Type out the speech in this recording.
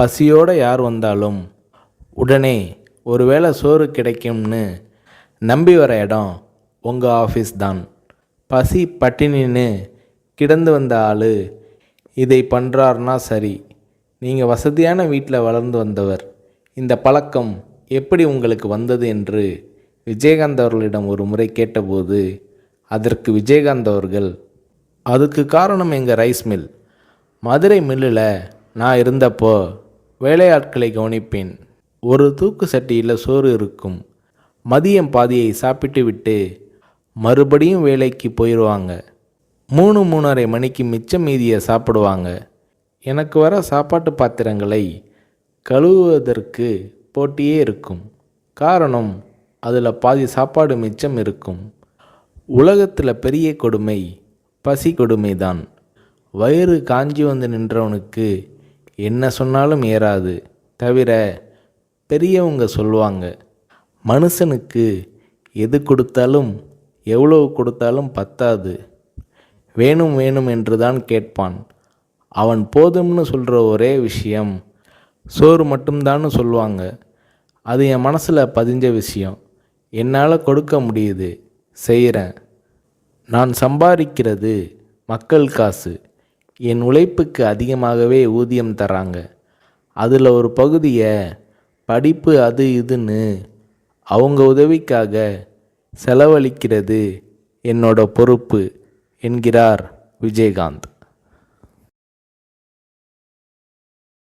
பசியோடு யார் வந்தாலும் உடனே ஒருவேளை சோறு கிடைக்கும்னு நம்பி வர இடம் உங்கள் ஆஃபீஸ் தான். பசி பட்டினின்னு கிடந்து வந்த ஆள் இதை பண்ணுறாருனா சரி. நீங்கள் வசதியான வீட்டில் வளர்ந்து வந்தவர். இந்த பழக்கம் எப்படி உங்களுக்கு வந்தது? என்று விஜயகாந்த் அவர்களிடம் ஒரு முறை கேட்டபோது அதற்கு விஜயகாந்த் அவர்கள் அதுக்கு காரணம் எங்கள் ரைஸ் மில். மதுரை மில்லில் நான் இருந்தப்போ வேலையாட்களை கவனிப்பேன். ஒரு தூக்கு சட்டியில் சோறு இருக்கும். மதியம் பாதியை சாப்பிட்டு விட்டு மறுபடியும் வேலைக்கு போயிடுவாங்க மூணு மூணரை மணிக்கு மிச்சம் மீதியை சாப்பிடுவாங்க. எனக்கு வர சாப்பாட்டு பாத்திரங்களை கழுவுவதற்கு போட்டியே இருக்கும். காரணம் அதில் பாதி சாப்பாடு மிச்சம் இருக்கும். உலகத்தில் பெரிய கொடுமை பசி கொடுமை தான் வயிறு காஞ்சி வந்து நின்றவனுக்கு என்ன சொன்னாலும் ஏறாது. தவிர பெரியவங்க சொல்லுவாங்க மனுஷனுக்கு எது கொடுத்தாலும் எவ்வளவு கொடுத்தாலும் பத்தாது. வேணும் வேணும் என்று தான் கேட்பான். அவன் போதும்னு சொல்கிற ஒரே விஷயம் சோறு மட்டும்தான்னு சொல்லுவாங்க. அது என் மனசில் பதிஞ்ச விஷயம். என்னால் கொடுக்க முடியுது. செய்கிறேன் நான் சம்பாதிக்கிறது மக்கள் காசு. என் உழைப்புக்கு அதிகமாகவே ஊதியம் தராங்க அதில் ஒரு பகுதியை படிப்பு அது இதுன்னு அவங்க உதவிக்காக செலவழிக்கிறது என்னோட பொறுப்பு என்கிறார் விஜயகாந்த்.